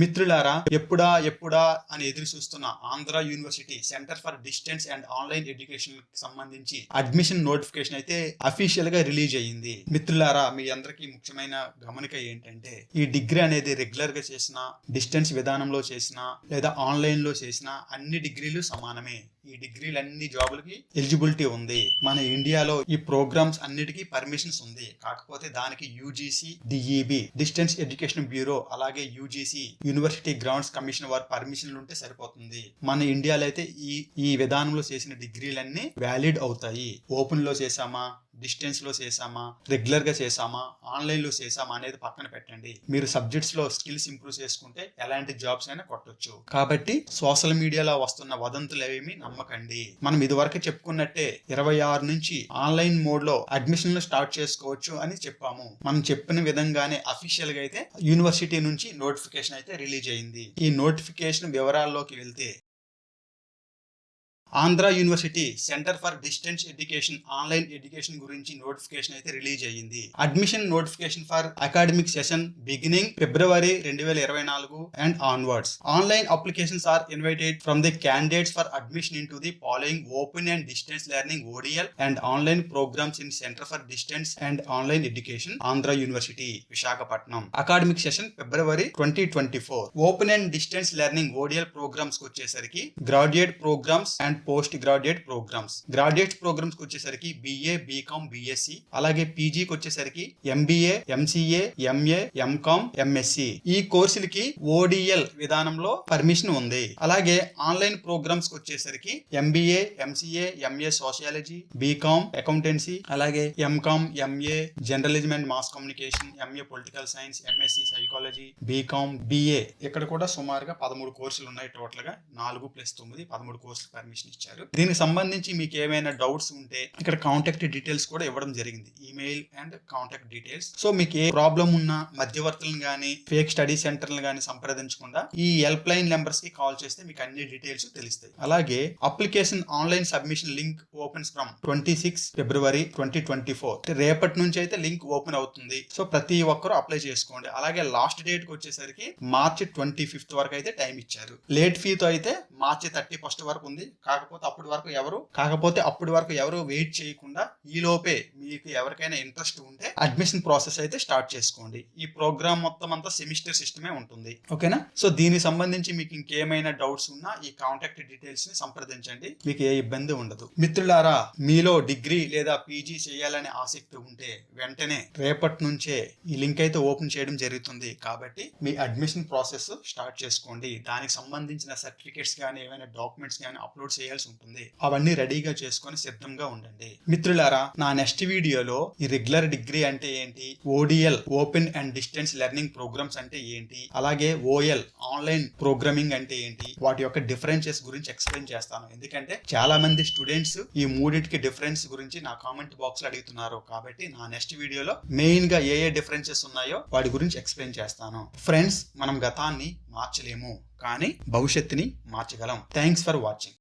మిత్రులారా ఎప్పుడా ఎప్పుడా అని ఎదురు చూస్తున్న Andhra university centre for distance and online ఎడ్యుకేషన్కి సంబంధించి అడ్మిషన్ నోటిఫికేషన్ అయితే అఫీషియల్గా రిలీజ్ అయ్యింది. మిత్రులారా మీ అందరికీ ముఖ్యమైన గమనిక ఏంటంటే ఈ డిగ్రీ అనేది రెగ్యులర్గా చేసిన డిస్టెన్స్ విధానంలో చేసిన లేదా ఆన్లైన్లో చేసిన అన్ని డిగ్రీలు సమానమే. ఈ డిగ్రీలు అన్ని జాబులకి ఎలిజిబిలిటీ ఉంది. మన ఇండియాలో ఈ ప్రోగ్రామ్స్ అన్నిటికీ పర్మిషన్స్ ఉంది. కాకపోతే దానికి UGC DEB distance education bureau అలాగే యూజీసీ యూనివర్సిటీ గ్రౌండ్స్ కమిషన్ వారి పర్మిషన్లు ఉంటే సరిపోతుంది. మన ఇండియాలో అయితే ఈ ఈ విధానంలో చేసిన డిగ్రీలన్నీ వ్యాలిడ్ అవుతాయి. ఓపెన్లో చేసామా డిస్టెన్స్లో చేసామా రెగ్యులర్గా చేసామా ఆన్లైన్లో చేసామా అనేది పక్కన పెట్టండి. మీరు సబ్జెక్ట్స్లో స్కిల్స్ ఇంప్రూవ్ చేసుకుంటే ఎలాంటి జాబ్స్ అయినా కొట్టొచ్చు. కాబట్టి సోషల్ మీడియాలో వస్తున్న వదంతులు ఏమి నమ్మకండి. మనం ఇదివరకు చెప్పుకున్నట్టే ఇరవై ఆరు నుంచి ఆన్లైన్ మోడ్లో అడ్మిషన్లు స్టార్ట్ చేసుకోవచ్చు అని చెప్పాము. మనం చెప్పిన విధంగానే అఫీషియల్గా అయితే యూనివర్సిటీ నుంచి నోటిఫికేషన్ అయితే రిలీజ్ అయింది. ఈ నోటిఫికేషన్ వివరాల్లోకి వెళ్తే Andhra university centre for distance education online education గురించి నోటిఫికేషన్ అయితే రిలీజ్ అయ్యింది. Admission notification for academic session beginning February రెండు వేల ఇరవై నాలుగు and onwards online applications are invited from the candidates for admission in to the following open and distance learning ODL and online programmes in centre for distance and online education Andhra university Visakhapatnam academic session February twenty twenty four open and distance learning ODL ప్రోగ్రామ్స్కి వచ్చేసరికి graduate programmes and post graduate programmes graduate programmes వచ్చేసరికి BA BCom BSc అలాగే పీజీకి వచ్చేసరికి MBA MCA MA MCom MSc ఈ కోర్సులకి ODL విధానంలో permission ఉంది. అలాగే ఆన్లైన్ ప్రోగ్రామ్స్ వచ్చేసరికి MBA MCA MA sociology BCom accountancy అలాగే MCom MA journalism and mass communication MA political science MSc psychology BCom BA ఇక్కడ కూడా సుమారుగా పదమూడు కోర్సులు ఉన్నాయి. టోటల్గా నాలుగు ప్లస్ తొమ్మిది పదమూడు కోర్సులు పర్మిషన్ ఇచ్చారు. దీనికి సంబంధించి మీకు ఏమైనా డౌట్స్ ఉంటే ఇక్కడ కాంటాక్ట్ డీటెయిల్స్ కూడా ఇవ్వడం జరిగింది. Email and contact details so మీకు ఏ ప్రాబ్లం ఉన్నా మధ్యవర్తులను కానీ ఫేక్ స్టడీ సెంటర్లు కానీ సంప్రదించకుండా ఈ హెల్ప్ లైన్ నెంబర్స్కి కాల్ చేస్తే మీకు అన్ని డీటెయిల్స్ తెలుస్తాయి. అలాగే application online submission link opens from twenty six February twenty twenty four రేపటి నుంచి అయితే లింక్ ఓపెన్ అవుతుంది. సో ప్రతి ఒక్కరు అప్లై చేసుకోండి. అలాగే లాస్ట్ డేట్కి వచ్చేసరికి మార్చి ట్వంటీ ఫిఫ్త్ వరకు అయితే టైం ఇచ్చారు. లేట్ ఫీతో అయితే మార్చి థర్టీ ఫస్ట్ వరకు ఉంది. కాకపోతే అప్పటి వరకు ఎవరు కాకపోతే అప్పటి వరకు ఎవరు వెయిట్ చేయకుండా ఈ లోపే మీకు ఎవరికైనా ఇంట్రెస్ట్ ఉంటే అడ్మిషన్ ప్రాసెస్ అయితే స్టార్ట్ చేసుకోండి. ఈ ప్రోగ్రామ్ మొత్తం అంతా సెమిస్టర్ సిస్టమే ఉంటుంది. ఓకేనా? సో దీనికి సంబంధించి మీకు ఇంకేమైనా డౌట్స్ ఉన్నా ఈ కాంటాక్ట్ డీటెయిల్స్ని సంప్రదించండి. మీకు ఏ ఇబ్బంది ఉండదు. మిత్రులారా మీలో డిగ్రీ లేదా పీజీ చేయాలనే ఆసక్తి ఉంటే వెంటనే రేపటి నుంచే ఈ లింక్ అయితే ఓపెన్ చేయడం జరుగుతుంది. కాబట్టి మీ అడ్మిషన్ ప్రాసెస్ స్టార్ట్ చేసుకోండి. దానికి సంబంధించిన సర్టిఫికేట్స్ కానీ ఏమైనా డాక్యుమెంట్స్ కానీ అప్లోడ్ చేయాల్సి ఉంటుంది. అవన్నీ రెడీగా చేసుకొని సిద్ధంగా ఉండండి. మిత్రులారా నా నెక్స్ట్ వీడియోలో ఈ రెగ్యులర్ డిగ్రీ అంటే ఏంటి? ODL open and distance learning programmes అంటే ఏంటి? అలాగే ఓఎల్ ఆన్లైన్ ప్రోగ్రామింగ్ అంటే ఏంటి? వాటి యొక్క డిఫరెన్సెస్ గురించి ఎక్స్ప్లెయిన్ చేస్తాను. ఎందుకంటే చాలా మంది స్టూడెంట్స్ ఈ మూడింటికి డిఫరెన్స్ గురించి నా కామెంట్ బాక్స్లో అడుగుతున్నారు. కాబట్టి నా నెక్స్ట్ వీడియోలో మెయిన్గా ఏ ఏ డిఫరెన్సెస్ ఉన్నాయో వాటి గురించి ఎక్స్ప్లెయిన్ చేస్తాను. ఫ్రెండ్స్ మనం గతాన్ని మార్చలేము. కానీ భవిష్యత్తుని మార్చగలం. Thanks for watching